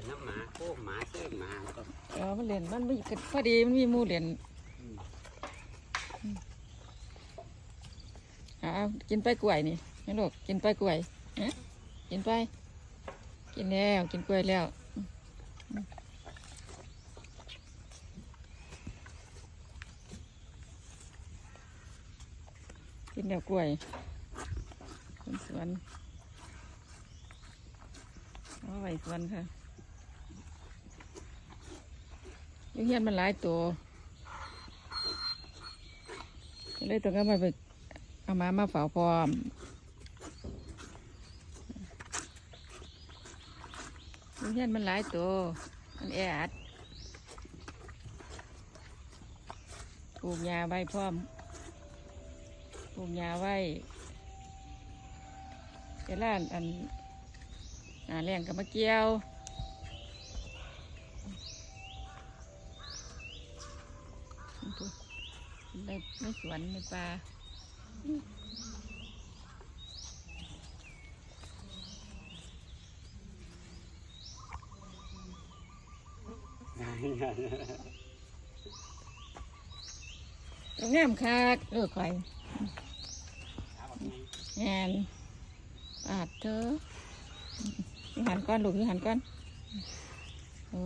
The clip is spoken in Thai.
นน้ำหมาโค้หมาซื้อหมาก็เออมันเล่นมันมีพอดีมันมีหมูเล่นอืมอ่ากินไปกล้วยนี่นี่ลูกกินไปกล้วยฮะกินไป กินแล้วกินกล้วยแล้วกินแล้วกล้วยคนสวนเอาไว้สวนค่ะอยัง เฮียนมันหลายตัวเลยต้องเอามาไปเอามามาเฝ้าพร้อมลูกเห็นมันหลายตัวมันแออัดปลูกยาไว้พร้อมปลูกยาไว้เวลาอันหนาแรงกับมาเกี่ยว ในในสวนในป่างามคักเลือกข่อยงานปาดเธอหันก้อนลูกหันก้อนโอ้